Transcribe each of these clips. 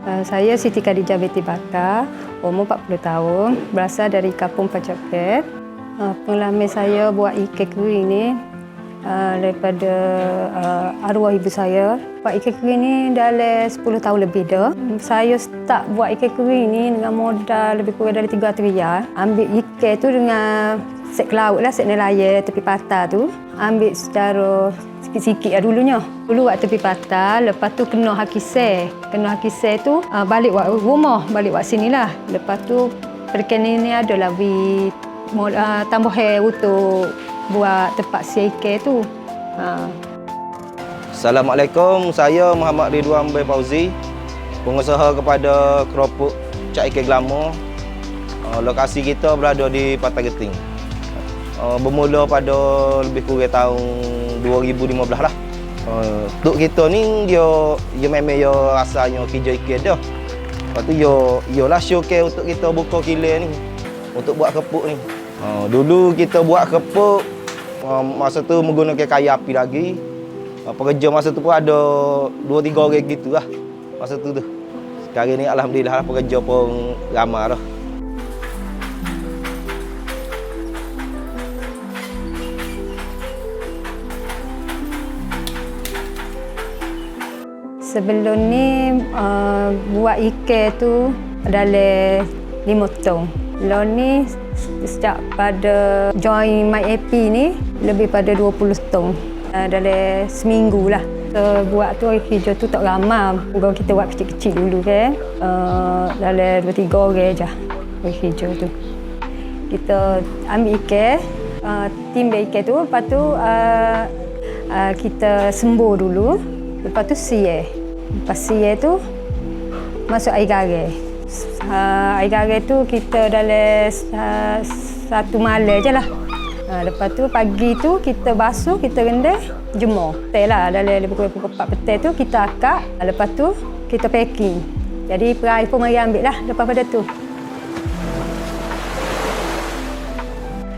Uh, saya Siti Khadijah Beti Bata, umur 40 tahun, berasal dari Kampung Pacapet. Uh, pengalaman saya buat ikan kering ni uh, daripada uh, arwah ibu saya. Buat ikan kering ni dalam 10 tahun lebih dah. Saya start buat ikan kering ni dengan modal lebih kurang dari 300 riyal. Ambil ikan tu dengan set ke laut lah, set nelayan tepi patah tu. Ambil secara sikit-sikit lah dulunya. Dulu buat tepi patah, lepas tu kena hakisai. Kena hakisai tu uh, balik buat rumah, balik buat sini lah. Lepas tu perkenan ni adalah we uh, tambah hair untuk buat tempat siaikan tu. Ha. Assalamualaikum, saya Muhammad Ridwan bin Fauzi, pengusaha kepada keropok Cak Ikan Glamour. Uh, lokasi kita berada di Patah Geting. Uh, bermula pada lebih kurang tahun 2015 lah. Uh, untuk kita ni dia dia memang dia rasanya kerja ikan dah. Lepas tu dia dia lah showcase untuk kita buka kilang ni untuk buat kepuk ni. Dulu kita buat kepuk masa tu menggunakan kayu api lagi. Uh, pekerja masa tu pun ada 2 3 orang gitu lah. Masa tu tu. Sekarang ni alhamdulillah lah, pekerja pun ramai dah. Sebelum ni uh, buat ikan tu dalam lima tong. Lo ni sejak pada join MyAP ni lebih pada 20 tong uh, dalam seminggu lah. So, buat tu hijau tu tak ramai. Kalau kita buat kecil-kecil dulu kan. Uh, dalam dua tiga orang je air hijau tu. Kita ambil ikan, uh, timbang ikan tu. Lepas tu uh, uh, kita sembur dulu. Lepas tu siye. Lepas siye tu masuk air garam. Uh, air garam tu kita dalam uh, satu malam je lah. Uh, lepas tu pagi tu kita basuh, kita rendam, jemur. Petai lah dalam lebih kurang pukul 4 petai tu kita akak. Uh, lepas tu kita packing. Jadi perai pun mari ambil lah lepas pada tu.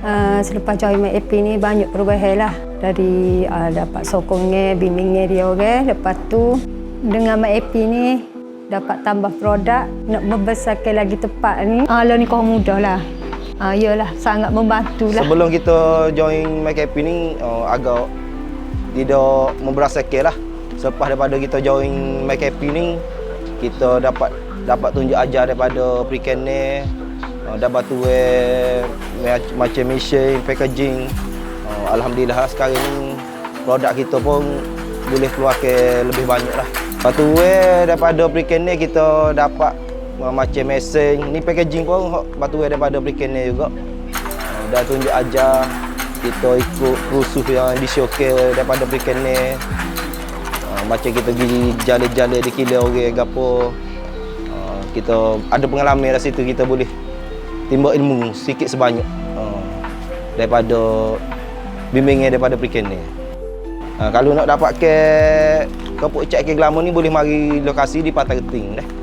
Uh, selepas join MAP ni banyak perubahan lah. Dari uh, dapat sokongnya, bimbingnya dia orang. Lepas tu dengan MAP ni dapat tambah produk nak membesarkan lagi tempat ni. Ah uh, ni kau mudah lah. Ah uh, yalah sangat membantu lah. Sebelum kita join MyCafe ni uh, agak tidak memberasakan lah. Selepas daripada kita join MyCafe ni kita dapat dapat tunjuk ajar daripada pre-canning uh, dah batu macam mesin, packaging. Uh, Alhamdulillah lah sekarang ni produk kita pun boleh keluarkan lebih banyak lah. Lepas tu daripada pre ni kita dapat macam mesin. Ni packaging pun batu daripada pre juga. Uh, dah tunjuk ajar kita ikut rusuh yang di showcase daripada ni. Uh, macam kita pergi jalan-jalan di kila orang gapo. Uh, kita ada pengalaman dari situ kita boleh timba ilmu sikit sebanyak daripada bimbingan daripada. Uh, kalau nak dapat ke Kepuk Cak Ikan Glamour ni boleh mari lokasi di Patah Geting dah.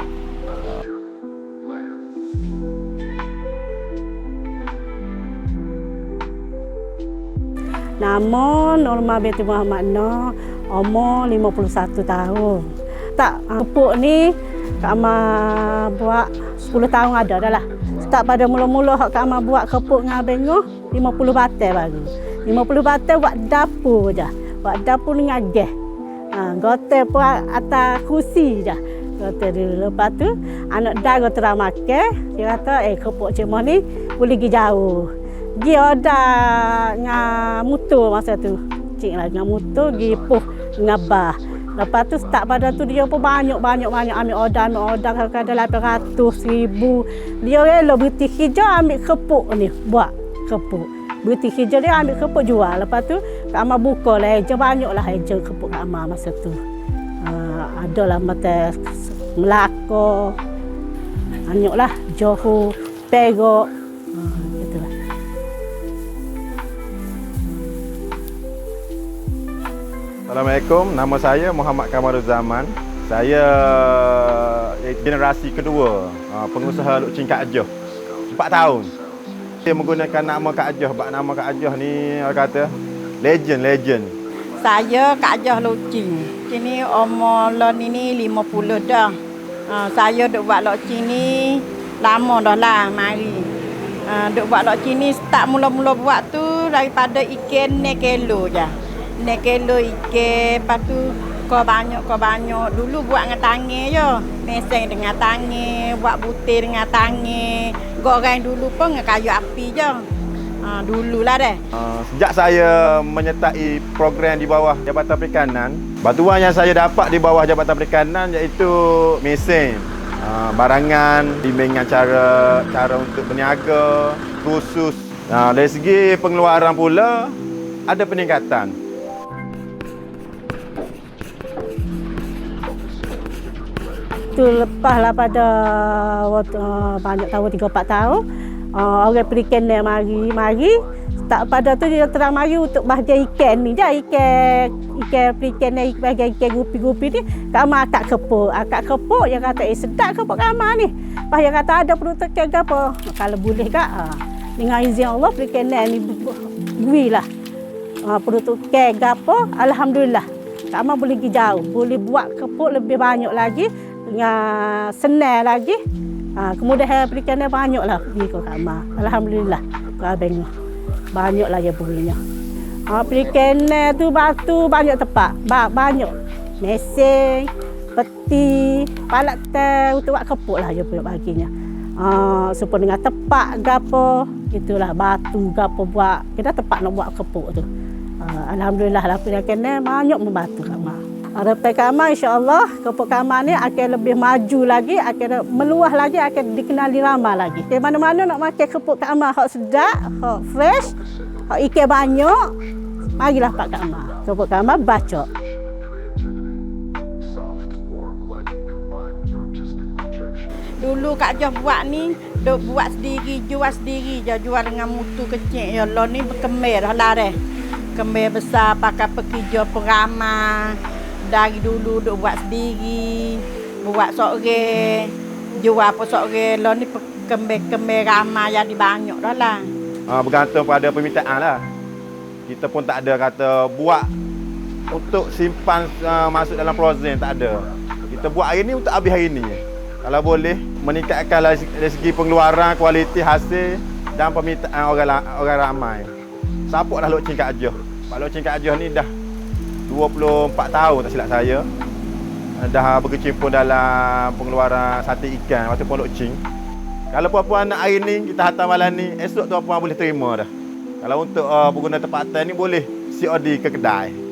Nama Norma Binti Muhammad Noh, umur 51 tahun. Tak, kepuk ni Kak Ama buat 10 tahun ada dah lah. Start pada mula-mula Kak Ama buat kepuk dengan Abang Noh, 50 batai baru. 50 batai buat dapur je. Buat dapur dengan gas. Ha, gotel pun atas kursi je. Gotel dulu. Lepas tu, anak dah gotel makan. Dia kata, eh kepuk cik ni boleh pergi jauh. Dia ada dengan motor masa tu. Cik lah dengan motor, pergi puh dengan bah. Lepas tu start pada tu dia pun banyak-banyak-banyak ambil order, ambil order kadang-kadang 800, 1000. Dia rela berhenti hijau ambil kepuk ni, buat kepuk. Berhenti hijau dia ambil kepuk jual. Lepas tu Kak Amar buka lah eja banyak lah eja kepuk Kak Amar masa tu. Uh, ada lah mata Melaka, banyak lah Johor, Perak. Assalamualaikum, nama saya Muhammad Kamarul Zaman. Saya eh, generasi kedua uh, pengusaha Luk Cing Kak Ajoh. Empat tahun. Saya menggunakan nama Kak Ajoh. Sebab nama Kak Ajoh ni orang kata legend, legend. Saya Kak Jah Lucing. Kini umur lon ini 50 dah. Uh, saya duk buat lok ni lama dah lah mari. Uh, duk buat lok ni start mula-mula buat tu daripada ikan 6 kilo je. 6 kilo ikan, lepas tu kau banyak kau banyak. Dulu buat dengan tangan je. Meseng dengan tangan, buat butir dengan tangan. Goreng dulu pun dengan kayu api je. Ha, dululah deh. Uh, sejak saya menyertai program di bawah Jabatan Perikanan, bantuan yang saya dapat di bawah Jabatan Perikanan iaitu mesin, uh, barangan, bimbingan cara cara untuk berniaga, kursus. Uh, dari segi pengeluaran pula ada peningkatan. Tu lepas lah pada uh, banyak tahun, 3-4 tahun, uh, orang perikan ni mari, mari, tak pada tu dia terang mari untuk bahagian ikan ni je, ikan, ikan perikan ni, bahagian ikan gupi-gupi ni, kama akak kepuk, akak kepuk, yang kata, eh sedap kepuk kama ni. Lepas yang kata ada perlu tekan ke apa, kalau boleh kak, uh, dengan izin Allah perikan ni, bui lah. Uh, perlu tekan ke apa, Alhamdulillah. Kama boleh pergi jauh, boleh buat kepuk lebih banyak lagi, dengan senang lagi. Ha, kemudahan perikan dia banyaklah pergi ke kamar. Alhamdulillah. Kabeng banyaklah ya punya. Ha, perikan tu batu banyak tempat. Ba banyak. Meseng, peti, palak teh untuk buat kepuk lah dia punya baginya. Ha, supaya dengan tepak gapo, itulah batu gapo buat. Kita tepat nak buat kepuk tu. Ha, Alhamdulillah lah perikan ni banyak membantu kamar. Harapan kami insya-Allah kepuk kamar ni akan lebih maju lagi, akan meluah lagi, akan dikenali ramai lagi. Di mana-mana nak makan kepuk kamar hak sedap, hak fresh, hak ikan banyak, marilah pak kamar. Kepuk kamar bacok. Dulu Kak Joh buat ni, duk buat sendiri, jual sendiri je, jual dengan mutu kecil. Ya Allah ni berkemir lah deh. Kemir besar pakai pekerja peramah. Dari dulu duk buat sendiri, buat sore, jual apa sore. Lo ni kemir-kemir ramah jadi banyak dah lah. Uh, bergantung pada permintaan lah. Kita pun tak ada kata buat untuk simpan uh, masuk dalam frozen, tak ada. Kita buat hari ni untuk habis hari ni. Kalau boleh meningkatkan dari segi pengeluaran, kualiti hasil dan permintaan orang orang ramai. Sapuk dah Lok Cing Kak Ajoh. Pak Lok Cing Kak Ajoh ni dah 24 tahun tak silap saya. Dah berkecimpung dalam pengeluaran sate ikan waktu Pondok Cing. Kalau puan-puan nak hari ni, kita hantar malam ni, esok tuan-puan boleh terima dah. Kalau untuk uh, pengguna tempatan ni boleh COD ke kedai.